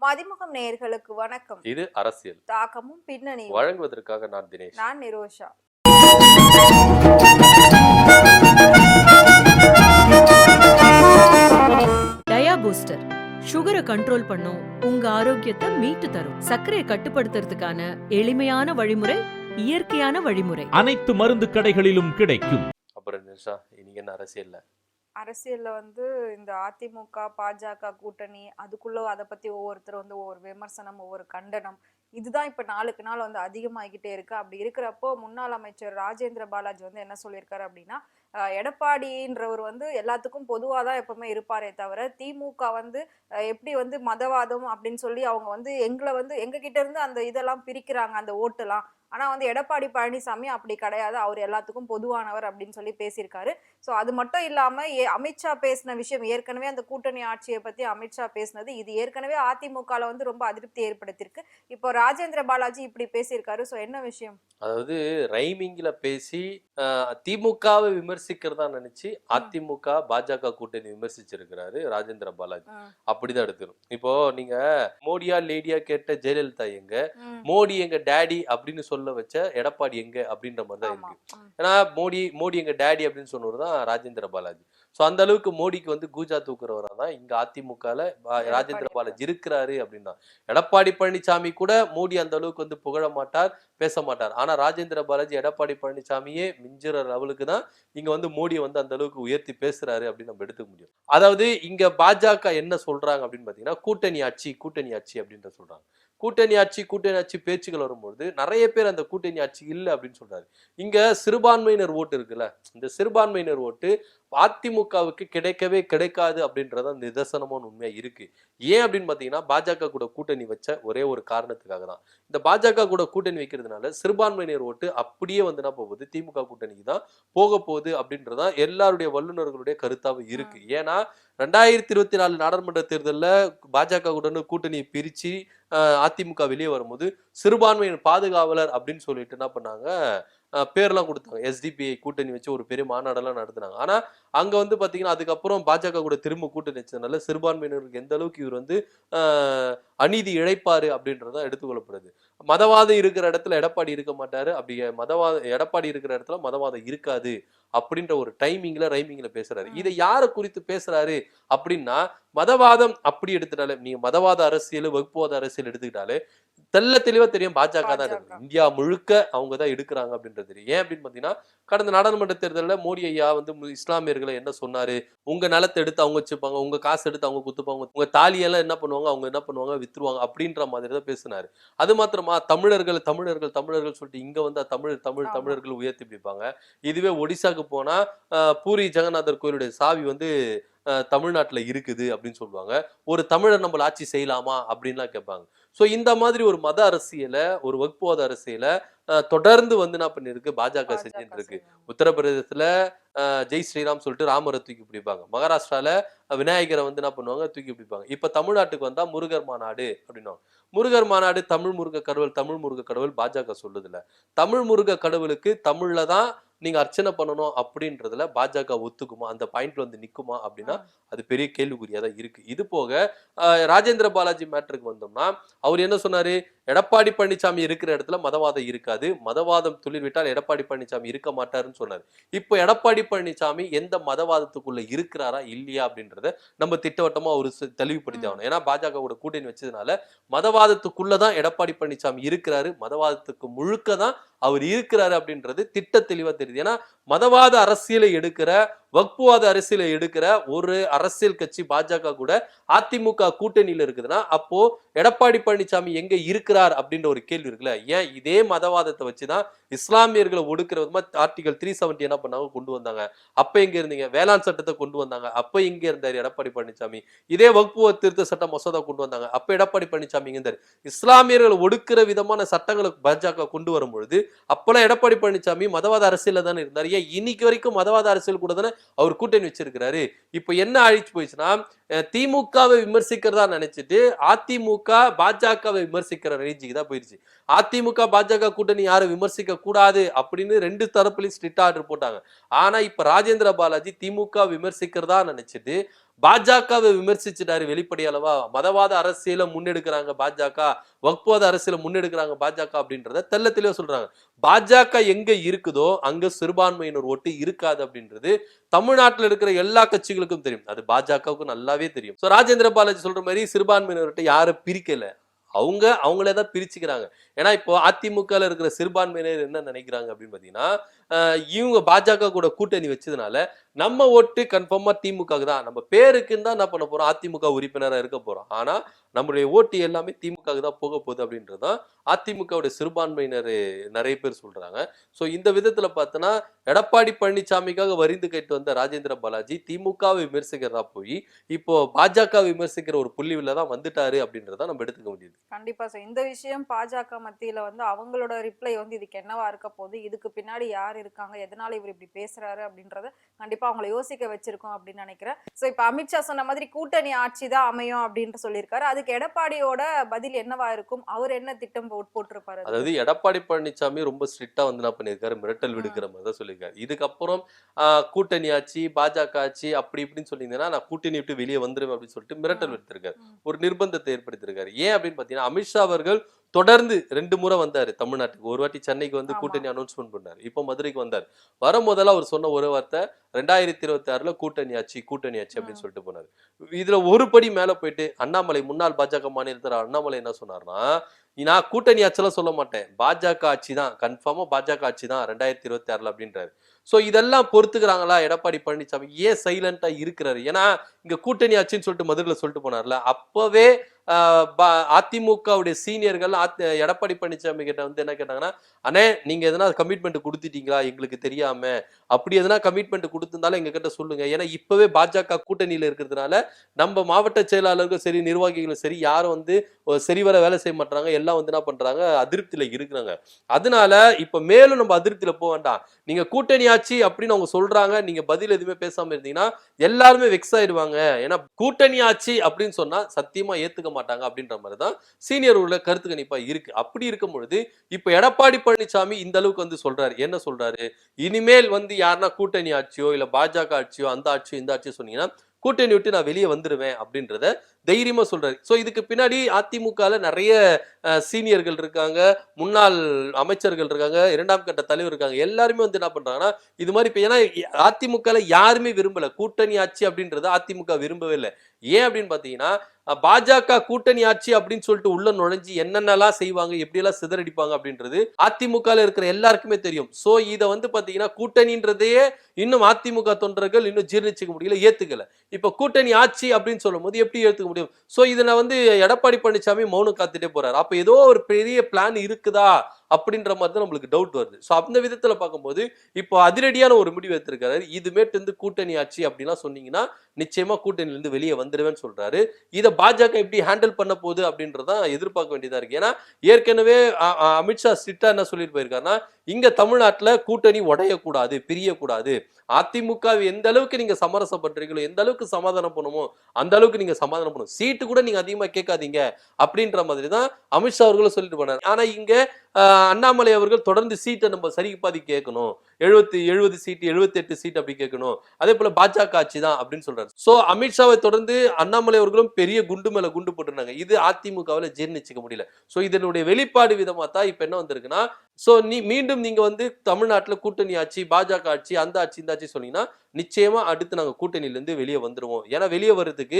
மதிமுகம் நேயர்களுக்கு வணக்கம். இது அரசியல். தாக்கமும் பின்னணியும். வழங்குவதற்காக நான் தினேஷ். நான் நிரோஷா. Dia Booster. சுகரை கண்ட்ரோல் பண்ணும். உங்க ஆரோக்கியத்தை மீட்டு தரும். சர்க்கரையை கட்டுப்படுத்துறதுக்கான எளிமையான வழிமுறை இயற்கையான வழிமுறை. அனைத்து மருந்து கடைகளிலும் கிடைக்கும். அப்புறம் நிஷா இன்னைக்கு என்ன அரசியல்ல? அரசியலில் வந்து இந்த அதிமுக பாஜக கூட்டணி அதுக்குள்ள அதை பத்தி ஒவ்வொருத்தர் வந்து ஒவ்வொரு விமர்சனம் ஒவ்வொரு கண்டனம் இதுதான் இப்போ நாளுக்கு நாள் வந்து அதிகமாகிக்கிட்டே இருக்கு. அப்படி இருக்கிறப்போ முன்னாள் அமைச்சர் ராஜேந்திர பாலாஜி வந்து என்ன சொல்லியிருக்காரு அப்படின்னா எடப்பாடின்றவர் வந்து எல்லாத்துக்கும் பொதுவாக தான் எப்பவுமே இருப்பாரே தவிர திமுக வந்து எப்படி வந்து மதவாதம் அப்படின்னு சொல்லி அவங்க வந்து எங்களை வந்து எங்ககிட்ட இருந்து அந்த இதெல்லாம் பிரிக்கிறாங்க அந்த ஓட்டெல்லாம். ஆனா வந்து எடப்பாடி பழனிசாமி அப்படி கிடையாது. அவர் எல்லாத்துக்கும் பொதுவானவர் அப்படின்னு சொல்லி பேசியிருக்காரு. ஸோ அது மட்டும் இல்லாம ஏ அமித்ஷா பேசின விஷயம் ஏற்கனவே அந்த கூட்டணி ஆட்சியை பத்தி அமித்ஷா பேசினது. இது ஏற்கனவே அதிமுகல வந்து ரொம்ப அதிருப்தி ஏற்படுத்தியிருக்கு. இப்போ ராஜேந்திர பாலாஜி இப்படி பேசியிருக்காரு. ஸோ என்ன விஷயம்? அதாவது ரைமிங்ல பேசி திமுகவை விமர்சிக்கிறதா நினைச்சு அதிமுக பாஜக கூட்டணி விமர்சிச்சிருக்கிறாரு ராஜேந்திர பாலாஜி. அப்படிதான் எடுத்துரும். இப்போ நீங்க மோடியா லேடியா கேட்ட ஜெயலலிதா எங்க? மோடி எங்க டேடி அப்படின்னு சொல்ல வச்ச எடப்பாடி எங்க அப்படின்ற மாதிரி தான் இருக்கு. ஏன்னா மோடி மோடி எங்க டேடி அப்படின்னு சொன்னவர் தான் ராஜேந்திர பாலாஜி. ஸோ அந்த அளவுக்கு மோடிக்கு வந்து கூஜா தூக்குறவரா தான் இங்க அதிமுகல ராஜேந்திர பாலாஜி இருக்கிறாரு அப்படின்னா. எடப்பாடி பழனிசாமி கூட மோடி அந்த அளவுக்கு வந்து புகழ மாட்டார். பேச மாட்டார் ஆனா ராஜேந்திர பாலாஜி எடப்பாடி பழனிசாமியே மிஞ்சுற லெவலுக்கு தான். இங்க வந்து மோடியை வந்து அந்த அளவுக்கு உயர்த்தி பேசுறாரு அப்படின்னு நம்ம எடுத்துக்க முடியும். அதாவது இங்க பாஜக என்ன சொல்றாங்க அப்படின்னு பாத்தீங்கன்னா கூட்டணி ஆட்சி கூட்டணி ஆட்சி அப்படின்ற சொல்றாங்க. கூட்டணி ஆட்சி கூட்டணி ஆட்சி பேச்சுகள் வரும்பொழுது நிறைய பேர் அந்த கூட்டணி ஆட்சி இல்லை அப்படின்னு சொல்றாரு. இங்க சிறுபான்மையினர் ஓட்டு இருக்குல்ல இந்த சிறுபான்மையினர் ஓட்டு அதிமுகவுக்கு கிடைக்கவே கிடைக்காது அப்படின்றத நிதர்சனமான உண்மையா இருக்கு. ஏன் அப்படின்னு பாத்தீங்கன்னா பாஜக கூட கூட்டணி வச்ச ஒரே ஒரு காரணத்துக்காக தான். இந்த பாஜக கூட கூட்டணி வைக்கிறது வைக்கிறதுனால சிறுபான்மையினர் ஓட்டு அப்படியே வந்து என்ன போகுது? திமுக கூட்டணிக்கு தான் போக போகுது அப்படின்றதான் எல்லாருடைய வல்லுநர்களுடைய கருத்தாவும் இருக்கு. ஏன்னா ரெண்டாயிரத்தி இருபத்தி நாலு நாடாளுமன்ற தேர்தலில் பாஜக உடன் கூட்டணியை பிரிச்சு அஹ், அதிமுக வெளியே வரும்போது சிறுபான்மையின் பாதுகாவலர் அப்படின்னு சொல்லிட்டு என்ன பண்ணாங்க? பேர்லாம் கொடுத்தாங்க. எஸ்டிபிஐ கூட்டணி வச்சு ஒரு பெரிய மாநாடெல்லாம் நடத்துனாங்க. ஆனா அங்க வந்து பாத்தீங்கன்னா அதுக்கப்புறம் பாஜக கூட திரும்ப கூட்டணி வச்சதுனால சிறுபான்மையினருக்கு எந்த அளவுக்கு இவர் வந்து அநீதி இழைப்பாரு அப்படின்றதான் எடுத்துக்கொள்ளப்படுது. மதவாதம் இருக்கிற இடத்துல எடப்பாடி இருக்க மாட்டாரு. அப்படி மதவாத எடப்பாடி இருக்கிற இடத்துல மதவாதம் இருக்காது அப்படின்ற ஒரு டைமிங்ல ரைமிங்ல பேசுறாரு. இதை யாரை குறித்து பேசுறாரு அப்படின்னா மதவாதம் அப்படி எடுத்துட்டாலே நீங்க மதவாத அரசியல் வகுப்புவாத அரசியல் எடுத்துக்கிட்டாலே தெள்ள தெளிவா தெரியும் பாஜக தான். இந்தியா முழுக்க அவங்க தான் எடுக்கிறாங்க அப்படின்றது தெரியும். ஏன் அப்படின்னு பாத்தீங்கன்னா கடந்த நாடாளுமன்ற தேர்தலில் மோடி ஐயா வந்து இஸ்லாமியர்களை என்ன சொன்னாரு? உங்க நிலத்தை எடுத்து அவங்க வச்சுப்பாங்க உங்க காசு எடுத்து அவங்க குத்துப்பாங்க உங்க தாலியெல்லாம் என்ன பண்ணுவாங்க அவங்க என்ன பண்ணுவாங்க வித்துருவாங்க அப்படின்ற மாதிரி தான் பேசினாரு. அது மாத்திரமா தமிழர்கள் தமிழர்கள் தமிழர்கள் சொல்லிட்டு இங்க வந்து தமிழ் தமிழ். தமிழர்கள் உயர்த்தி பிடிப்பாங்க. இதுவே ஒடிசாக்கு போனா பூரி ஜெகநாதர் கோயிலுடைய சாவி வந்து தமிழ்நாட்டுல இருக்குது அப்படின்னு சொல்லுவாங்க. ஒரு தமிழர் நம்மள ஆட்சி செய்யலாமா அப்படின்லாம் கேட்பாங்க. சோ இந்த மாதிரி ஒரு மத அரசியலை ஒரு வகுப்புவாத அரசியலை தொடர்ந்து வந்து என்ன பண்ணிருக்கு பாஜக செஞ்சுட்டு இருக்கு. உத்தரப்பிரதேசத்துல ஜெய் ஸ்ரீராம் சொல்லிட்டு ராமரை தூக்கி பிடிப்பாங்க. மகாராஷ்டிரால விநாயகரை வந்து என்ன பண்ணுவாங்க? தூக்கி பிடிப்பாங்க. இப்ப தமிழ்நாட்டுக்கு வந்தா முருகர் மாநாடு அப்படின்னுவாங்க. முருகர் மாநாடு தமிழ் முருக கடவுள் தமிழ் முருக கடவுள் பாஜக சொல்லுதுல தமிழ் முருக கடவுளுக்கு தமிழ்ல தான் நீங்க அர்ச்சனை பண்ணணும் அப்படின்றதுல பாஜக ஒத்துக்குமா? அந்த பாயிண்ட்ல வந்து நிக்குமா? அப்படின்னா அது பெரிய கேள்விக்குறியா தான் இருக்கு. இது போக ராஜேந்திர பாலாஜி மேட்டருக்கு வந்தோம்னா அவர் என்ன சொன்னாரு? எடப்பாடி பழனிசாமி இருக்கிற இடத்துல மதவாதம் இருக்காது. மதவாதம் துளிர்விட்டால் எடப்பாடி பழனிசாமி இருக்க மாட்டாருன்னு சொன்னாரு. இப்போ எடப்பாடி பழனிசாமி எந்த மதவாதத்துக்குள்ள இருக்கிறாரா? இல்லையா? அப்படின்றத நம்ம திட்டவட்டமா ஒரு சி- தெளிவுபடுத்தி ஆகணும். ஏன்னா பாஜக கூட கூட்டணி வச்சதுனால மதவாதத்துக்குள்ளதான் எடப்பாடி பழனிசாமி இருக்கிறாரு. மதவாதத்துக்கு முழுக்க தான் அவர் இருக்கிறாரு அப்படின்றது திட்ட தெளிவா தெரியுது. ஏன்னா மதவாத அரசியலை எடுக்கிற வக்புவாத அரசியலை எடுக்கிற ஒரு அரசியல் கட்சி பாஜக கூட அதிமுக கூட்டணியில இருக்குதுன்னா அப்போ எடப்பாடி பழனிசாமி எங்க இருக்கிறார் அப்படின்ற ஒரு கேள்வி இருக்குல்ல? ஏன் இதே மதவாதத்தை வச்சுதான் இஸ்லாமியர்களை ஒடுக்கிற விதமா ஆர்டிகல் த்ரீ செவன்டி என்ன பண்ணாங்க? கொண்டு வந்தாங்க. அப்ப எங்க இருந்தீங்க? வேளாண் சட்டத்தை கொண்டு வந்தாங்க. அப்ப எங்க இருந்தார் எடப்பாடி பழனிசாமி. இதே வகுப்பு திருத்த சட்ட மசோதா கொண்டு வந்தாங்க. அப்ப எடப்பாடி பழனிசாமி இங்க இஸ்லாமியர்களை ஒடுக்கிற விதமான சட்டங்களை பாஜக கொண்டு வரும் பொழுது அப்பெல்லாம் எடப்பாடி பழனிசாமி மதவாத அரசியல தானே இருந்தார். ஏன் இன்னைக்கு வரைக்கும் மதவாத அரசியல் கூட தானே அவர் கூட்டணி வச்சிருக்கிறாரு. இப்போ என்ன அழிச்சு போயிடுச்சுன்னா திமுகவை விமர்சிக்கிறதா நினைச்சிட்டு அதிமுக பாஜகவை விமர்சிக்கிற ரேஞ்சுக்கு தான் போயிடுச்சு அதிமுக பாஜக கூட்டணி யாரும் விமர்சிக்க கூடாது அப்படின்னு ரெண்டு தரப்புலையும் ஸ்ட்ரிக்ட் ஆர்டர் போட்டாங்க. ஆனா இப்ப ராஜேந்திர பாலாஜி திமுக விமர்சிக்கிறதா நினைச்சிட்டு பாஜகவை விமர்சிச்சிட்டாரு வெளிப்படையளவா. மதவாத அரசியல முன்னெடுக்கிறாங்க பாஜக வக்போத அரசியல முன்னெடுக்கிறாங்க பாஜக அப்படின்றத தெல்ல தெளிவா சொல்றாங்க. பாஜக எங்க இருக்குதோ அங்க சிறுபான்மையினர் ஓட்டு இருக்காது அப்படின்றது தமிழ்நாட்டுல இருக்கிற எல்லா கட்சிகளுக்கும் தெரியும். அது பாஜகவுக்கும் நல்லாவே தெரியும். சோ ராஜேந்திர பாலாஜி சொல்ற மாதிரி சிறுபான்மையினர்கிட்ட யாரும் பிரிக்கல. அவங்க அவங்களே தான் பிரிச்சுக்கிறாங்க. ஏன்னா இப்போ அதிமுகல இருக்கிற சிறுபான்மையினர் என்ன நினைக்கிறாங்க அப்படின்னு பாத்தீங்கன்னா இவங்க பாஜக கூட கூட்டணி வச்சதுனால நம்ம ஓட்டு கன்ஃபார்மா திமுக தான். நம்ம பேருக்குன்னு தான் என்ன பண்ண போறோம்? அதிமுக உறுப்பினராக இருக்க போறோம். ஆனா நம்மளுடைய ஓட்டு எல்லாமே திமுக தான் போக போகுது அப்படின்றது தான் அதிமுகவுடைய சிறுபான்மையினர் நிறைய பேர் சொல்றாங்க. ஸோ இந்த விதத்துல பார்த்தோன்னா எடப்பாடி பழனிசாமிக்காக வரிந்து கேட்டு வந்த ராஜேந்திர பாலாஜி திமுகவை விமர்சிக்கிறதா போய் இப்போ பாஜக விமர்சிக்கிற ஒரு புள்ளிவில தான் வந்துட்டாரு அப்படின்றத நம்ம எடுத்துக்க முடியுது கண்டிப்பா சார். இந்த விஷயம் பாஜக மத்தியில வந்து அவங்களோட ரிப்ளை வந்து இதுக்கு என்னவா இருக்க போகுது? இதுக்கு பின்னாடி யார் இருக்காங்க எதனால இவர் இப்படி பேசுறாரு அப்படின்றத கண்டிப்பா அவங்கள யோசிக்க வச்சிருக்கோம் அப்படின்னு நினைக்கிறேன். சோ இப்ப அமித்ஷா சொன்ன மாதிரி கூட்டணி ஆட்சி தான் அமையும் அப்படின்ட்டு சொல்லியிருக்காரு. அதுக்கு எடப்பாடியோட பதில் என்னவா இருக்கும்? அவர் என்ன திட்டம் போட்- போட்டிருப்பாரு? அதாவது எடப்பாடி பழனிசாமி ரொம்ப ஸ்ட்ரிக்டா வந்து என்ன பண்ணியிருக்காரு? மிரட்டல் விடுக்கிற மாதிரி தான் சொல்லியிருக்காரு. இதுக்கப்புறம் கூட்டணி ஆட்சி பாஜக ஆட்சி அப்படி இப்படின்னு சொல்லியிருந்தேன்னா நான் கூட்டணி விட்டு வெளியே வந்துருவேன் அப்படின்னு சொல்லிட்டு மிரட்டல். விடுத்திருக்காரு. ஒரு நிர்பந்தத்தை ஏற்படுத்தியிருக்காரு. ஏன் அப்படின்னு பாத்தீங்கன்னா அமித்ஷா அவர்கள் தொடர்ந்து ரெண்டு முறை வந்தாரு தமிழ்நாட்டுக்கு ஒரு வாட்டி சென்னைக்கு வந்து. கூட்டணி அனௌன்ஸ்மெண்ட் பண்ணாரு இப்போ மதுரைக்கு வந்தார் வரும்போதெல்லாம் அவர் சொன்ன ஒரு வார்த்தை ரெண்டாயிரத்தி இருபத்தி ஆறுல கூட்டணி ஆட்சி கூட்டணி ஆட்சி அப்படின்னு. சொல்லிட்டு போனாரு இதுல ஒரு படி மேல போயிட்டு அண்ணாமலை முன்னாள் பாஜக மாநிலத்தில் அண்ணாமலை என்ன சொன்னார்னா நான் கூட்டணி ஆட்சியெல்லாம் சொல்ல மாட்டேன். பாஜக ஆட்சி தான் கன்ஃபார்மா பாஜக ஆட்சி தான் ரெண்டாயிரத்தி இருபத்தி ஆறுல அப்படின்றாரு. ஸோ இதெல்லாம் பொறுத்துக்கிறாங்களா? எடப்பாடி பழனிசாமி ஏன் சைலண்டா இருக்கிறாரு? ஏன்னா இங்க கூட்டணி ஆட்சின்னு சொல்லிட்டு மதுரையில் சொல்லிட்டு போனார்ல. அப்பவே அதிமுகவுடைய சீனியர்கள் எடப்பாடி பழனிசாமி கிட்ட வந்து என்ன கேட்டாங்கன்னா அண்ணே நீங்க எதனா கமிட்மெண்ட் கொடுத்துட்டீங்களா? எங்களுக்கு தெரியாம. அப்படி எதனா கமிட்மெண்ட் கொடுத்திருந்தாலும் எங்க கிட்ட சொல்லுங்க. ஏன்னா இப்பவே பாஜக கூட்டணியில இருக்கிறதுனால நம்ம மாவட்ட செயலாளர்கள் சரி நிர்வாகிகளும் சரி யாரும் வந்து சரிவர வேலை செய்ய மாட்டாங்க எல்லாம் வந்து என்ன பண்றாங்க? அதிருப்தியில இருக்கிறாங்க. அதனால இப்ப மேலும் நம்ம அதிருப்தியில போக வேண்டாம். நீங்க கூட்டணி ஆட்சி அப்படின்னு அவங்க சொல்றாங்க. நீங்க பதில் எதுவுமே பேசாம இருந்தீங்கன்னா எல்லாருமே வெக்ஸ் ஆயிடுவாங்க. ஏன்னா கூட்டணி ஆட்சி அப்படின்னு சொன்னா சத்தியமா ஏத்துக்க மாட்டாங்க அப்படின்ற மாதிரி தான் சீனியர் உள்ள கருத்து கணிப்பா இருக்கு. அப்படி இருக்கும் பொழுது இப்ப எடப்பாடி பழனிசாமி இந்த அளவுக்கு வந்து சொல்றாரு. என்ன சொல்றாரு? இனிமேல் வந்து யாருன்னா கூட்டணி ஆட்சியோ இல்ல பாஜக ஆட்சியோ அந்த ஆட்சியோ இந்த ஆட்சியோ சொன்னீங்கன்னா கூட்டணி விட்டு நான் வெளியே வந்துருவேன் அப்படின்றத தைரியமா சொல்றாரு. ஸோ இதுக்கு பின்னாடி அதிமுகல நிறைய சீனியர்கள் இருக்காங்க முன்னாள் அமைச்சர்கள் இருக்காங்க இரண்டாம் கட்ட தலைவர் இருக்காங்க எல்லாருமே வந்து என்ன பண்றாங்கன்னா இது மாதிரி இப்போ ஏன்னா அதிமுகல யாருமே விரும்பல. கூட்டணி ஆட்சி அப்படின்றத அதிமுக விரும்பவே இல்லை. ஏன் அப்படின்னு பாத்தீங்கன்னா பாஜக கூட்டணி ஆட்சி அப்படின்னு சொல்லிட்டு உள்ள நுழைஞ்சு என்னென்னலாம் செய்வாங்க எப்படியெல்லாம் சிதறடிப்பாங்க அப்படின்றது அதிமுக இருக்கிற எல்லாருக்குமே தெரியும். சோ இதை வந்து பாத்தீங்கன்னா கூட்டணின்றதையே இன்னும் அதிமுக தொண்டர்கள் இன்னும் ஜீர்ணிச்சுக்க முடியல ஏத்துக்கல. இப்ப கூட்டணி ஆட்சி அப்படின்னு சொல்லும் போது எப்படி ஏத்துக்க முடியும்? சோ இதில் வந்து எடப்பாடி பழனிசாமி மௌனம் காத்துட்டே போறாரு. அப்ப ஏதோ ஒரு பெரிய பிளான் இருக்குதா? அப்படின்ற மாதிரி தான் நம்மளுக்கு டவுட் வருது. ஸோ அந்த விதத்தில் பார்க்கும்போது இப்போ அதிரடியான ஒரு முடிவு எடுத்திருக்காரு. இதுமேட்டு இருந்து கூட்டணி ஆட்சி அப்படிலாம் சொன்னீங்கன்னா நிச்சயமா கூட்டணியிலிருந்து வெளியே வந்துடுவேன்னு சொல்றாரு. இதை பாஜக எப்படி ஹேண்டில் பண்ண போகுது அப்படின்றதான் எதிர்பார்க்க வேண்டியதா இருக்கு. ஏன்னா ஏற்கனவே அமித்ஷா சிட்டா என்ன சொல்லிட்டு போயிருக்காருன்னா இங்க தமிழ்நாட்டில் கூட்டணி உடையக்கூடாது பிரியக்கூடாது. அதிமுக எந்த அளவுக்கு நீங்க சமரசம் பண்றீங்களோ எந்த அளவுக்கு சமாதானம் பண்ணுமோ அந்த அளவுக்கு நீங்க சமாதானம் பண்ணும் சீட்டு கூட நீங்க அதிகமா கேட்காதீங்க அப்படின்ற மாதிரி தான் அமித்ஷா அவர்களும் சொல்லிட்டு போனார். ஆனா இங்க அண்ணாமலை அவர்கள் தொடர்ந்து சீட்டை நம்ம சரி பாதி கேட்கணும். எழுபத்தி எழுபது சீட் எழுபத்தி எட்டு சீட் அப்படி கேட்கணும். அதே போல பாஜக ஆட்சி தான் அப்படின்னு சொல்றாரு. சோ அமித்ஷாவை தொடர்ந்து அண்ணாமலை அவர்களும் பெரிய குண்டு மேல குண்டு போட்டிருந்தாங்க. இது அதிமுகவில் ஜீர்ணிச்சுக்க முடியல. சோ இதனுடைய வெளிப்பாடு விதமா தான் இப்ப என்ன வந்திருக்குன்னா சோ நீ மீண்டும் நீங்க வந்து தமிழ்நாட்டுல கூட்டணி ஆட்சி பாஜக ஆட்சி அந்த ஆட்சி இந்த ஆட்சி சொன்னீங்கன்னா நிச்சயமா அடுத்து நாங்க கூட்டணியில இருந்து வெளியே வந்துருவோம். ஏன்னா வெளியே வர்றதுக்கு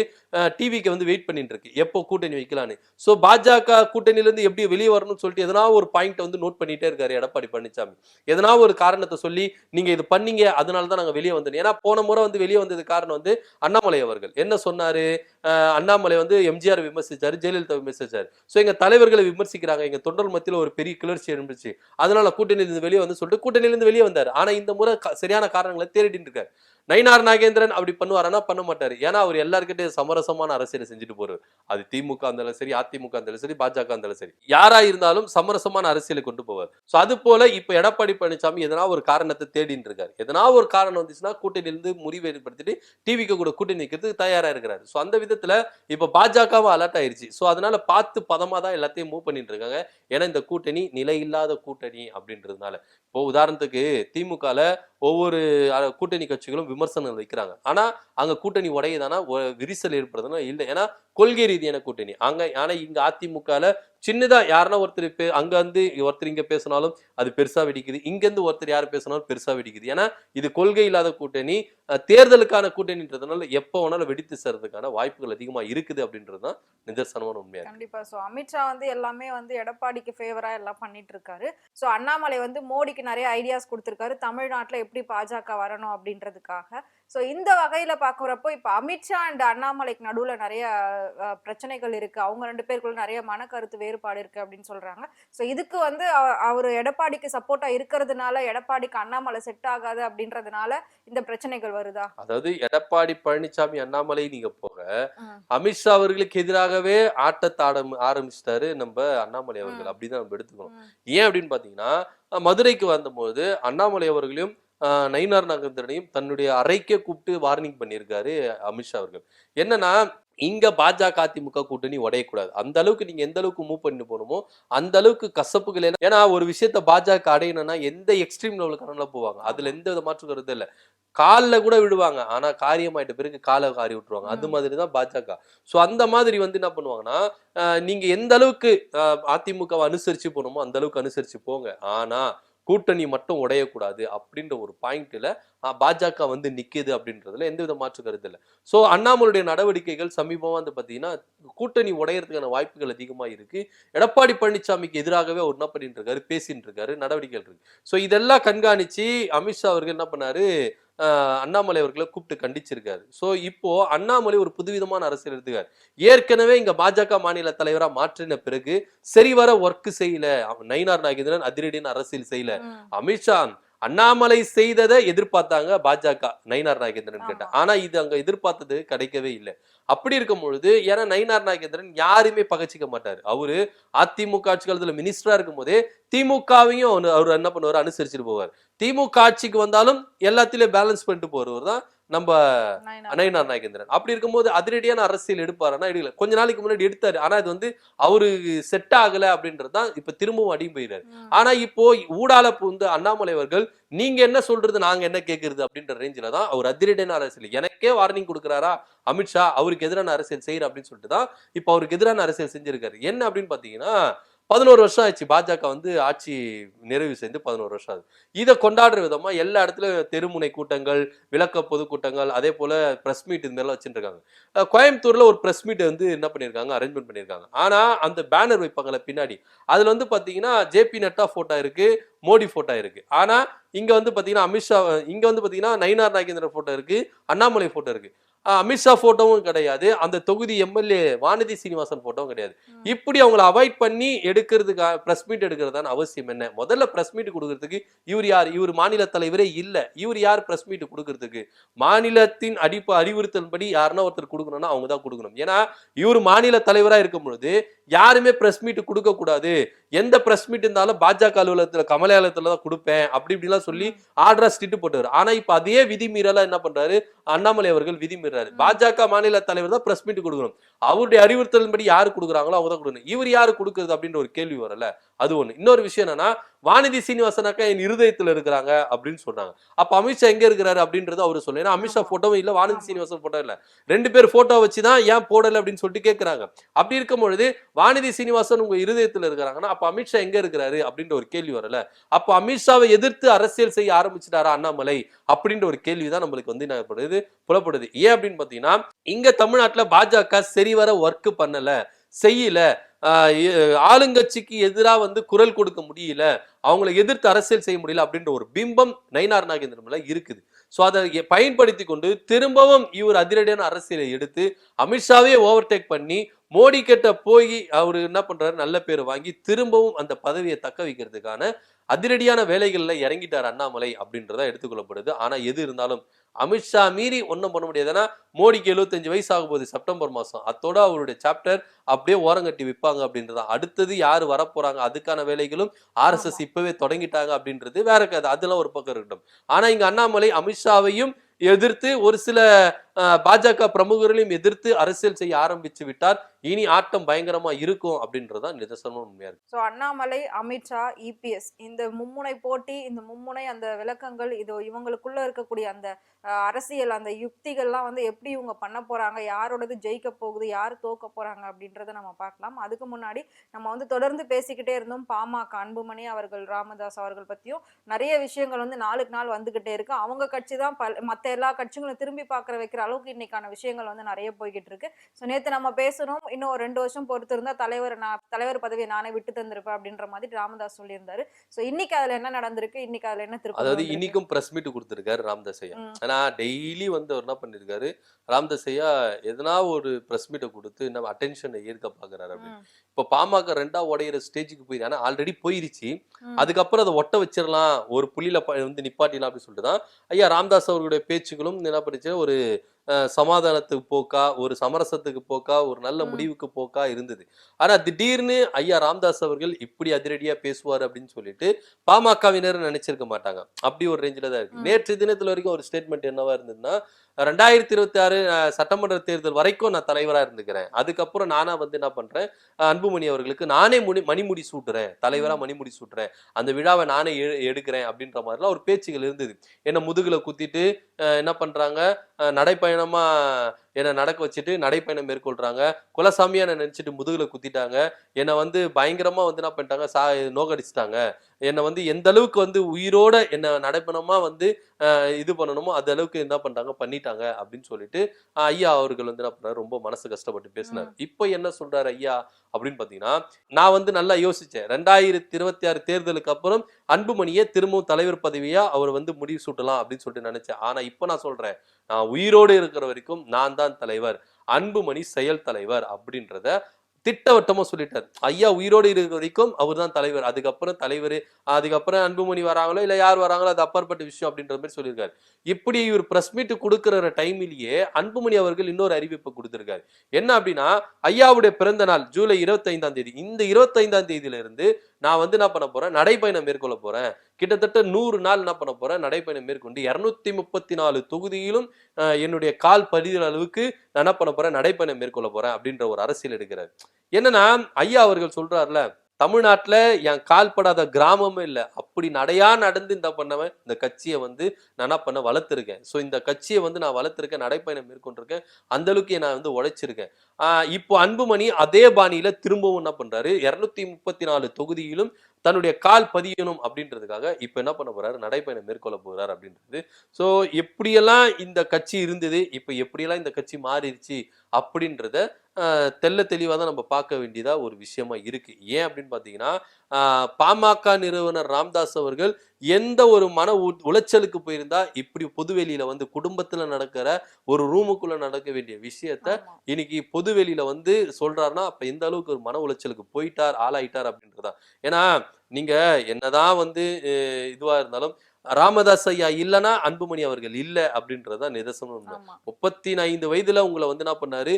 டிவிக்கு வந்து வெயிட் பண்ணிட்டு இருக்கு. எப்போ கூட்டணி வைக்கலான்னு சோ பாஜக கூட்டணியில இருந்து எப்படி வெளியே வரணும்னு சொல்லிட்டு எதனா ஒரு பாயிண்ட் வந்து நோட் பண்ணிட்டே இருக்காரு எடப்பாடி பழனிசாமி எதனா ஒரு காரணத்தை சொல்லி சொல்லி நீங்க இது பண்ணீங்க அதனால தான் நாங்க வெளியே வந்தோம். ஏன்னா போன முறை வந்து வெளியே வந்தது காரணம் வந்து அண்ணாமலை அவர்கள். என்ன சொன்னாரு? அண்ணாமலை வந்து எம்ஜிஆர் விமர்சிச்சாரு ஜெயலலிதா விமர்சிச்சாரு. ஸோ எங்க தலைவர்களை விமர்சிக்கிறாங்க. எங்க தொண்டர் மத்தியில் ஒரு பெரிய கிளர்ச்சி எழுந்துச்சு அதனால கூட்டணியிலிருந்து வெளியே வந்து சொல்லிட்டு கூட்டணியிலிருந்து வெளியே வந்தார். ஆனா இந்த முறை சரியான காரணங்களை தேடிட்டு இருக்காரு. நயினார் நாகேந்திரன் அப்படி பண்ணுவாருன்னா பண்ண மாட்டாரு. ஏன்னா அவர் எல்லார்கிட்டயும் சமரசமான அரசியலை செஞ்சுட்டு போறாரு. அது திமுக இருந்தாலும் சரி அதிமுக இருந்தாலும் சரி பாஜக இருந்தாலும் சரி. யாரா இருந்தாலும் சமரசமான அரசியலை கொண்டு போவார். ஸோ அது போல இப்ப எடப்பாடி பழனிசாமி எதனா ஒரு காரணத்தை தேடிட்டு இருக்காரு. எதனா ஒரு காரணம் வந்துச்சுன்னா கூட்டணியிலிருந்து முடிவு ஏற்படுத்திட்டு டிவிக்கு கூட கூட்டணி நிற்கிறதுக்கு தயாரா இருக்கிறாரு. ஸோ அந்த விதத்துல இப்ப பாஜகவும் அலர்ட் ஆயிருச்சு. ஸோ அதனால பார்த்து பதமா தான் எல்லாத்தையும் மூவ் பண்ணிட்டு இருக்காங்க. ஏன்னா இந்த கூட்டணி நிலையில்லாத கூட்டணி அப்படின்றதுனால. இப்போ உதாரணத்துக்கு திமுகல ஒவ்வொரு கூட்டணி கட்சிகளும் விமர்சனம் வைக்கிறாங்க. ஆனால் அங்கே கூட்டணி உடையதானா விரிசல் ஏற்படுதுன்னா இல்லை. ஏன்னா கொள்கை ரீதியான கூட்டணி. அங்க ஆனா இங்க அதிமுகல சின்னதா யாருன்னா ஒருத்தர் பே- அங்க வந்து ஒருத்தர் இங்க பேசினாலும் அது பெருசா வெடிக்குது. இங்க இருந்து ஒருத்தர் யார் பேசினாலும் பெருசா வெடிக்குது. ஏன்னா இது கொள்கை இல்லாத கூட்டணி தேர்தலுக்கான கூட்டணின்றதுனால எப்போ வேணாலும் வெடித்து சேர்றதுக்கான வாய்ப்புகள் அதிகமா இருக்குது அப்படின்றது தான் நிதர்சனமான உண்மையா கண்டிப்பா. சோ அமித்ஷா வந்து எல்லாமே வந்து எடப்பாடிக்கு ஃபேவரா எல்லாம் பண்ணிட்டு இருக்காரு சோ அண்ணாமலை வந்து மோடிக்கு நிறைய ஐடியாஸ் கொடுத்திருக்காரு. தமிழ்நாட்டுல எப்படி பாஜக வரணும் அப்படின்றதுக்காக. சோ இந்த வகையில பாக்குறப்போ இப்ப அமித்ஷா அண்ட் அண்ணாமலைக்கு நடுவுல நிறைய பிரச்சனைகள் இருக்கு அவங்க ரெண்டு பேருக்குள்ள நிறைய மனக்கருத்து வேறுபாடு இருக்கு அப்படின்னு சொல்றாங்க சோ இதுக்கு வந்து அவ- அவரு எடப்பாடிக்கு சப்போர்ட்டா இருக்கிறதுனால எடப்பாடிக்கு அண்ணாமலை செட் ஆகாது அப்படின்றதுனால இந்த பிரச்சனைகள் வருதா அதாவது எடப்பாடி பழனிசாமி அண்ணாமலை நீங்க போக. அமித்ஷா அவர்களுக்கு எதிராகவே ஆட்டத்தை ஆட ஆரம்பிச்சிட்டாரு நம்ம அண்ணாமலை அவர்கள். அப்படிதான் நம்ம எடுத்துக்கணும். ஏன் அப்படின்னு பாத்தீங்கன்னா அஹ் மதுரைக்கு வந்தபோது அண்ணாமலை அவர்களையும் நயினார் நாகேந்திரனையும் தன்னுடைய அறைக்கே கூப்பிட்டு வார்னிங் பண்ணியிருக்காரு அமித்ஷா அவர்கள். என்னன்னா இங்க பாஜக அதிமுக கூட்டணி உடையக்கூடாது. அந்த அளவுக்கு நீங்க எந்த அளவுக்கு மூவ் பண்ணி போகணுமோ அந்த அளவுக்கு கசப்புகள் ஏன்னா ஒரு விஷயத்த பாஜக அடையணும்னா எந்த எக்ஸ்ட்ரீம் லெவலுக்கு போவாங்க. அதுல எந்த வித மாற்று கருத்து இல்ல. காலில் கூட விடுவாங்க. ஆனா காரியமாயிட்ட பிறகு காலை காரி விட்டுருவாங்க. அது. மாதிரி தான் பாஜக. ஸோ அந்த மாதிரி வந்து என்ன பண்ணுவாங்கன்னா நீங்க எந்த அளவுக்கு அதிமுகவை அனுசரிச்சு போகணுமோ அந்த அளவுக்கு அனுசரிச்சு போங்க. ஆனா கூட்டணி மட்டும் உடையக்கூடாது அப்படின்ற ஒரு பாயிண்ட்ல பாஜக வந்து நிக்குது அப்படின்றதுல எந்த வித மாற்று கருத்து இல்லை. ஸோ அண்ணாமலுடைய நடவடிக்கைகள் சமீபமாக வந்து பார்த்தீங்கன்னா கூட்டணி உடையறதுக்கான வாய்ப்புகள் அதிகமாக இருக்கு. எடப்பாடி பழனிசாமிக்கு எதிராகவே அவர் என்ன பண்ணிட்டு இருக்காரு? பேசிட்டு இருக்காரு நடவடிக்கைகள் இருக்கு. ஸோ இதெல்லாம் கண்காணிச்சு அமித்ஷா அவர்கள் என்ன பண்ணாரு? அண்ணாமலை அவர்களை கூப்பிட்டு கண்டிச்சிருக்காரு. ஸோ இப்போ அண்ணாமலை ஒரு புதுவிதமான அரசியல் எடுத்துக்காரு. ஏற்கனவே இங்க பாஜக மாநில தலைவரா மாற்றின பிறகு சரிவர ஒர்க் செய்யல. நயினார் நாகேந்திரன் அதிரடியான அரசியல் செய்யல. அமித்ஷா அண்ணாமலை செய்ததை எதிர்பார்த்தாங்க பாஜக நயினார் நாகேந்திரன் கிட்ட. ஆனா இது அங்க எதிர்பார்த்தது கிடைக்கவே இல்லை. அப்படி இருக்கும் பொழுது ஏன்னா நயினார் நாகேந்திரன் யாருமே பகச்சிக்க மாட்டாரு. அவரு அதிமுக ஆட்சி காலத்துல மினிஸ்டரா இருக்கும் போதே திமுகவையும் அவரு- அவர் என்ன பண்ணுவார்? அனுசரிச்சுட்டு போவார். திமுக ஆட்சிக்கு வந்தாலும் எல்லாத்திலயும் பேலன்ஸ் பண்ணிட்டு போறவர் தான் நம்ம நயனா. நயினார் நாகேந்திரன் அப்படி இருக்கும்போது அதிரடியான அரசியல் எடுப்பாருன்னா எடுக்கல கொஞ்ச நாளைக்கு முன்னாடி எடுத்தாரு. ஆனா இது வந்து அவருக்கு செட் ஆகல அப்படின்றது தான் இப்ப திரும்பவும் அடி போயிறாரு. ஆனா இப்போ ஊடால புகுந்து அண்ணாமலை அவர்கள் நீங்க என்ன சொல்றது நாங்க என்ன கேக்குறது? அப்படின்ற ரேஞ்சில தான் அவர் அதிரடியான அரசியல். எனக்கே வார்னிங் கொடுக்குறாரா அமித்ஷா அவருக்கு எதிரான அரசியல் செய்யற அப்படின்னு சொல்லிட்டு தான் இப்போ அவருக்கு எதிரான அரசியல் செஞ்சிருக்காரு. என்ன அப்படின்னு பாத்தீங்கன்னா பதினோரு வருஷம் ஆயிடுச்சு. பாஜக வந்து ஆட்சி நிறைவு செய்து பதினோரு வருஷம் ஆகுது. இதை கொண்டாடுற விதமாக எல்லா இடத்துலையும் தெருமுனை கூட்டங்கள் விளக்க பொதுக்கூட்டங்கள் அதே போல் ப்ரெஸ் மீட் இது மாதிரிலாம் வச்சுருக்காங்க கோயம்புத்தூரில் ஒரு ப்ரெஸ் மீட் வந்து என்ன பண்ணியிருக்காங்க? அரேஞ்ச்மெண்ட் பண்ணியிருக்காங்க. ஆனால் அந்த பேனர் வைப்பாங்கல்ல பின்னாடி அதில் வந்து பார்த்தீங்கன்னா ஜேபி நட்டா ஃபோட்டோ இருக்குது மோடி ஃபோட்டோ இருக்குது ஆனால் இங்க வந்து பாத்தீங்கன்னா அமித்ஷா இங்க வந்து பாத்தீங்கன்னா நயினார் நாகேந்திரன் போட்டோ இருக்கு அண்ணாமலை போட்டோ இருக்கு. அஹ் அமித்ஷா போட்டோவும் கிடையாது அந்த தொகுதி எம்எல்ஏ வானதி சீனிவாசன் போட்டோவும் கிடையாது. இப்படி அவங்கள அவாய்ட் பண்ணி எடுக்கிறதுக்கு பிரஸ் மீட் எடுக்கிறதான அவசியம் என்ன? முதல்ல பிரஸ் மீட் கொடுக்கறதுக்கு இவர் யார்? இவர் மாநில தலைவரே இல்ல. இவர் யார் பிரஸ் மீட் கொடுக்கறதுக்கு? மாநிலத்தின் அடிப்பு அறிவுறுத்தல்படி யாருன்னா ஒருத்தர் கொடுக்கணும்னா அவங்க தான் கொடுக்கணும். ஏன்னா இவர் மாநில தலைவரா இருக்கும் பொழுது யாருமே பிரஸ் மீட் கொடுக்க கூடாது எந்த பிரஸ் மீட் இருந்தாலும் பாஜக அலுவலகத்தில் கமலாலயத்தில் தான் கொடுப்பேன் அப்படி இப்படிலாம் சொல்லி ஆர்டரா ஸ்டிட்டு போட்டாரு ஆனா இப்ப அதே விதிமீறலாம் என்ன பண்றாரு? அண்ணாமலை அவர்கள் விதிமீறாரு பாஜக மாநில தலைவர் தான் ப்ரெஸ் மீட் கொடுக்கணும். அவருடைய அறிவுறுத்தலின்படி யாரு கொடுக்குறாங்களோ அவங்க தான் கொடுக்கணும். இவர் யாரு கொடுக்குறது அப்படின்ற ஒரு கேள்வி வரல. அது ஒண்ணு. இன்னொரு விஷயம் என்னன்னா வானதி சீனிவாசனாக்கா என் இருதயத்துல இருக்கிறாங்க அப்படின்னு சொல்றாங்க அப்ப அமித்ஷா எங்க இருக்கிறாரு அப்படின்றது அவரு சொல்ல ஏன்னா அமித்ஷா ஆமா. போட்டோவும் இல்ல வானதி. சீனிவாசன் போட்டோ இல்ல. ரெண்டு பேர் போட்டோ வச்சுதான் ஏன் போடல அப்படின்னு சொல்லிட்டு கேக்குறாங்க. அப்படி இருக்கும் பொழுது வானதி சீனிவாசன் உங்க இருதயத்துல இருக்கிறாங்கன்னா அப்ப அமித்ஷா எங்க இருக்கிறாரு அப்படின்ற ஒரு கேள்வி வரல. அப்ப அமித்ஷாவை எதிர்த்து அரசியல் செய்ய ஆரம்பிச்சிட்டாரா அண்ணாமலை அப்படின்ற ஒரு கேள்விதான் நம்மளுக்கு வந்து என்ன படுது புலப்படுது. ஏன் அப்படின்னு பாத்தீங்கன்னா இங்க தமிழ்நாட்டுல பாஜக சரிவர ஒர்க் பண்ணல செய்யல. ஆளுங்கட்சிக்கு எதிராக வந்து குரல் கொடுக்க முடியல அவங்களை எதிர்த்து அரசியல் செய்ய முடியல அப்படின்ற ஒரு பிம்பம் நயினார் நாகேந்திரம்ல இருக்குது. ஸோ அதை பயன்படுத்தி கொண்டு திரும்பவும் இவர் அதிரடியான அரசியலை எடுத்து அமித்ஷாவே ஓவர்டேக் பண்ணி மோடி கிட்ட போய் அவர் என்ன பண்றாரு? நல்ல பேர் வாங்கி திரும்பவும் அந்த பதவியை தக்க வைக்கிறதுக்கான அதிரடியான வேலைகள்ல இறங்கிட்டார் அண்ணாமலை அப்படின்றதா எடுத்துக்கொள்ளப்படுது. ஆனா எது இருந்தாலும் அமித்ஷா மீறி ஒன்றும் பண்ண முடியாது. ஏன்னா மோடிக்கு 75 வயசு ஆகும் போகுது செப்டம்பர் மாசம். அத்தோட அவருடைய சாப்டர் அப்படியே ஓரங்கட்டி விற்பாங்க அப்படின்றதா. அடுத்தது யார் வரப்போறாங்க? அதுக்கான வேலைகளும் ஆர்எஸ்எஸ் இப்பவே தொடங்கிட்டாங்க அப்படின்றது வேற கதை. அதெல்லாம் ஒரு பக்கம் இருக்கட்டும். ஆனா இங்க அண்ணாமலை அமித்ஷாவையும் எதிர்த்து ஒரு சில பாஜக பிரமுகர்களையும் எதிர்த்து அரசியல் செய்ய ஆரம்பிச்சு விட்டார். இனி ஆட்டம் பயங்கரமா இருக்கும் அப்படின்றதான் நிதர்சனம் உண்மையா இருக்கு. ஸோ அண்ணாமலை அமித்ஷா இபிஎஸ் இந்த மும்முனை போட்டி இந்த மும்முனை அந்த விளக்கங்கள் இது இவங்களுக்குள்ள இருக்கக்கூடிய அந்த அரசியல் அந்த யுக்திகள்லாம் வந்து எப்படி இவங்க பண்ண போறாங்க யாரோடது ஜெயிக்க போகுது யார் தோக்க போறாங்க அப்படின்றத நம்ம பார்க்கலாம். அதுக்கு முன்னாடி நம்ம வந்து தொடர்ந்து பேசிக்கிட்டே இருந்தோம். பாமக அன்புமணி அவர்கள் ராமதாஸ் அவர்கள் பத்தியும் நிறைய விஷயங்கள் வந்து நாளுக்கு நாள் வந்துகிட்டே இருக்கு. அவங்க கட்சி தான் பல மற்ற எல்லா கட்சிகளும் திரும்பி பார்க்குற வைக்கிற அளவுக்கு இன்னைக்கான விஷயங்கள் வந்து நிறைய போய்கிட்டு இருக்கு ஸோ நேற்று நம்ம பேசணும் இன்னும் ஒரு ரெண்டு வருஷம் பொறுத்து இருந்தா தலைவர் நான் தலைவர் பதவியை நானே விட்டு தந்திருப்பேன் அப்படின்ற மாதிரி ராமதாஸ் சொல்லியிருந்தாரு ஸோ இன்னைக்கு அதுல என்ன நடந்திருக்கு இன்னைக்கு அதுல என்ன திருப்பம் அதாவது? இன்னைக்கும் பிரஸ் மீட் கொடுத்திருக்காரு ராம்தாஸ் ஐயா. ஆனா டெய்லி வந்து அவர் என்ன பண்ணிருக்காரு ராம்தாஸ் ஐயா எதனா ஒரு பிரஸ் மீட்டை கொடுத்து நம்ம அட்டென்ஷனை ஈர்க்க பாக்குறாரு அப்படின்னு. இப்ப பாமக ரெண்டா உடையிற ஸ்டேஜுக்கு போயிரு ஆனா ஆல்ரெடி போயிருச்சு. அதுக்கப்புறம் அதை ஒட்ட வச்சிடலாம் ஒரு புள்ளியில வந்து நிப்பாட்டிடலாம் அப்படின்னு சொல்லிட்டு தான் ஐயா ராம்தாஸ் அவர்களுடைய பேச்சுகளும் என்ன பண்ணுச்சு ஒரு சமாதானத்துக்கு போக்கா ஒரு சமரசத்துக்கு போக்கா ஒரு நல்ல. முடிவுக்கு போக்கா இருந்தது ஆனா திடீர்னு ஐயா ராம்தாஸ் அவர்கள் இப்படி அதிரடியா பேசுவார் அப்படின்னு சொல்லிட்டு பாமகவினர் நினைச்சிருக்க மாட்டாங்க அப்படி ஒரு ரேஞ்சில தான் இருக்கு. நேற்று தினத்துல வரைக்கும் ஒரு ஸ்டேட்மெண்ட் என்னவா இருந்ததுன்னா ரெண்டாயிரத்தி இருபத்தி ஆறு சட்டமன்ற தேர்தல் வரைக்கும் நான் தலைவரா இருந்துக்கிறேன். அதுக்கப்புறம் நானா வந்து என்ன பண்றேன்? அன்புமணி அவர்களுக்கு நானே முடி மணிமுடி சூட்டுறேன். தலைவரா ம். மணிமுடி சூட்டுறேன். அந்த விழாவை நானே எ- எடுக்கிறேன் அப்படின்ற மாதிரிலாம் ஒரு பேச்சுகள் இருந்தது. என்ன முதுகுல குத்திட்டு என்ன பண்றாங்க? நடைப்பயணமா என்னை நடக்க வச்சுட்டு நடைப்பயணம் மேற்கொள்றாங்க. குலசாமியா என்னை நினைச்சிட்டு முதுகுல குத்திட்டாங்க. என்னை வந்து பயங்கரமா வந்து என்ன பண்ணிட்டாங்க? சா நோகடிச்சிட்டாங்க என்னை வந்து எந்த அளவுக்கு வந்து உயிரோட என்னை நடைப்பயணமா வந்து இது பண்ணணுமோ அந்த அளவுக்கு என்ன பண்றாங்க பண்ணிட்டாங்க அப்படின்னு சொல்லிட்டு ஐயா அவர்கள் வந்து என்ன பண்ணாரு ரொம்ப மனசு கஷ்டப்பட்டு பேசினார். இப்போ என்ன சொல்றாரு ஐயா அப்படின்னு பாத்தீங்கன்னா நான் வந்து நல்லா யோசிச்சேன். ரெண்டாயிரத்தி இருபத்தி ஆறு தேர்தலுக்கு அப்புறம் அன்புமணியை திரும்பவும் தலைவர் பதவியா அவர் வந்து முடிவு சூட்டலாம் அப்படின்னு சொல்லிட்டு நினைச்சேன். ஆனா இப்போ நான் சொல்றேன். நான் உயிரோடு இருக்கிற வரைக்கும் நான் தான் தலைவர் அன்புமணி செயல் தலைவர் அப்படின்றத திட்டவட்டமா சொல்லிட்டார். ஐயா உயிரோடு இருக்கிற வரைக்கும் அவர் தான் தலைவர். அதுக்கப்புறம் தலைவர் அதுக்கப்புறம் அன்புமணி வராங்களோ இல்லை யார் வராங்களோ அது அப்பாற்பட்ட விஷயம் அப்படின்ற மாதிரி சொல்லியிருக்காரு. இப்படி இவர் ப்ரெஸ் மீட் கொடுக்கிற டைமிலேயே அன்புமணி அவர்கள் இன்னொரு அறிவிப்பு கொடுத்திருக்காரு. என்ன அப்படின்னா ஐயாவுடைய பிறந்த நாள் ஜூலை இருபத்தைந்தாம் தேதி. இந்த இருபத்தைந்தாம் தேதியிலிருந்து நான் வந்து என்ன பண்ண போறேன்? நடைப்பயணம் மேற்கொள்ள போறேன். கிட்டத்தட்ட நூறு நாள் என்ன பண்ண போறேன்? நடைப்பயணம் மேற்கொண்டு இரநூத்தி முப்பத்தி நாலு தொகுதியிலும் என்னுடைய கால் பதிகிற அளவுக்கு நான் என்ன பண்ண போறேன்? நடைப்பயணம் மேற்கொள்ள போறேன் அப்படின்ற ஒரு அரசியல் எடுக்கிறார். என்னன்னா ஐயா அவர்கள் சொல்றாருல தமிழ்நாட்டில் என் கால் படாத கிராமமே இல்லை. அப்படி நடையா நடந்து இந்த பண்ணவன் இந்த கட்சியை வந்து நான் என்ன பண்ண வளர்த்துருக்கேன். ஸோ இந்த கட்சியை வந்து நான் வளர்த்துருக்கேன் நடைப்பயணம் மேற்கொண்டிருக்கேன். அந்த அளவுக்கு நான் வந்து உழைச்சிருக்கேன். இப்போ அன்புமணி அதே பாணியில திரும்பவும் என்ன பண்றாரு? இரநூத்தி முப்பத்தி நாலு தொகுதியிலும் தன்னுடைய கால் பதியணும் அப்படின்றதுக்காக இப்போ என்ன பண்ண போறாரு? நடைப்பயணம் மேற்கொள்ள போறாரு அப்படின்றது. ஸோ எப்படியெல்லாம் இந்த கட்சி இருந்தது இப்போ எப்படியெல்லாம் இந்த கட்சி மாறிடுச்சு அப்படின்றத தெல்ல தெள்ள தெளிவாக தான் நம்ம பார்க்க வேண்டியதா ஒரு விஷயமா இருக்கு. ஏன் அப்படின்னு பார்த்தீங்கன்னா பாமக நிறுவனர் ராம்தாஸ் அவர்கள் எந்த ஒரு மன உளைச்சலுக்கு போயிருந்தா இப்படி பொதுவெளியில வந்து குடும்பத்துல நடக்கிற ஒரு ரூமுக்குள்ள நடக்க வேண்டிய விஷயத்த. இன்னைக்கு பொதுவெளியில வந்து சொல்றாருன்னா அப்ப எந்த அளவுக்கு ஒரு மன உளைச்சலுக்கு போயிட்டார் ஆளாயிட்டார் அப்படின்றதா ஏன்னா நீங்க என்னதான் வந்து இதுவா இருந்தாலும் ராமதாஸ் ஐயா இல்லைன்னா அன்புமணி அவர்கள் இல்லை அப்படின்றதுதான் நிதர்சனம் முப்பத்தி ஐந்து வயதுல உங்களை வந்து என்ன பண்ணாரு?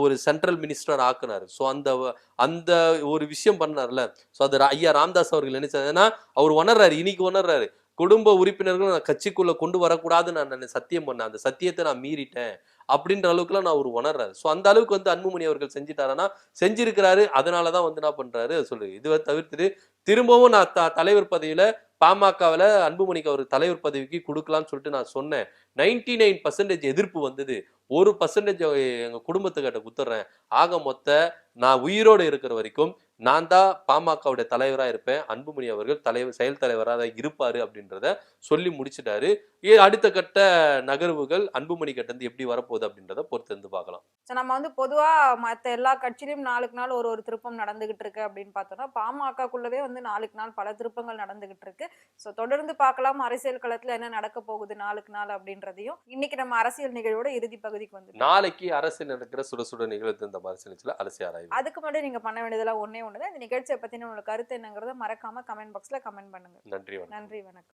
ஒரு சென்ட்ரல் மினிஸ்டர் ஆக்குனாரு. ஸோ அந்த அந்த ஒரு விஷயம் பண்ணார்ல. ஸோ அது ஐயா ராமதாஸ் அவர்கள் நினைச்சதுன்னா அவர் உணர்றாரு இன்னைக்கு உணர்றாரு. குடும்ப உறுப்பினர்கள் நான் கட்சிக்குள்ள கொண்டு வரக்கூடாதுன்னு நான் நினை- சத்தியம் பண்ணேன். அந்த சத்தியத்தை நான் மீறிட்டேன் அப்படின்ற அளவுக்குலாம் நான் ஒரு உணர்றாரு. ஸோ அந்த அளவுக்கு வந்து அன்புமணி அவர்கள் செஞ்சுட்டாருன்னா செஞ்சிருக்கிறாரு. அதனால தான் வந்து என்ன பண்றாரு? சொல்லு இதுவை தவிர்த்துட்டு திரும்பவும் நான் த தலைவர் பதவியில பாமகவில் அன்புமணிக்கு அவர் தலைவர் பதவிக்கு கொடுக்கலாம்னு சொல்லிட்டு நான் சொன்னேன். நைன்டி நைன் பர்சன்டேஜ் எதிர்ப்பு வந்தது. ஒரு பர்சன்டேஜ் எங்கள் குடும்பத்துக்கிட்ட குத்துறேன். ஆக மொத்த நான் உயிரோடு இருக்கிற வரைக்கும் நான் தான் பாமகவுடைய தலைவராக இருப்பேன். அன்புமணி அவர்கள் தலைவர் செயல் தலைவராக தான் இருப்பாரு அப்படின்றத சொல்லி முடிச்சிட்டாரு. அடுத்த கட்ட நகர்வுகள் அன்புமணி கிட்ட இருந்து எப்படி வரப்போகுது அப்படின்றத பொறுத்து இருந்து பார்க்கலாம். ஸோ நம்ம வந்து பொதுவா மத்த எல்லா கட்சியிலும் நாளுக்கு நாள் ஒரு ஒரு திருப்பம் நடந்துகிட்டு இருக்கு அப்படின்னு பார்த்தோம்னா பாமகக்குள்ளவே வந்து நாளுக்கு நாள் பல திருப்பங்கள் நடந்துகிட்டு இருக்கு. ஸோ தொடர்ந்து பார்க்கலாம் அரசியல் களத்துல என்ன நடக்க போகுது நாளுக்கு நாள் அப்படின்றதையும். இன்னைக்கு நம்ம அரசியல் நிகழ்வோட இறுதி பகுதிக்கு வந்து நாளைக்கு அரசியல் நடக்கிற சுட சுட நிகழ்வு இந்த மாதிரி அரசியல் ஆராய்வு. அதுக்கு முன்னாடி நீங்க பண்ண வேண்டியதெல்லாம் ஒண்ணே ஒண்ணுதான். இந்த நிகழ்ச்சியை பத்தின உங்களுக்கு கருத்து என்னங்கிறத மறக்காம கமெண்ட் பாக்ஸ்ல கமெண்ட் பண்ணுங்க. நன்றி நன்றி வணக்கம்.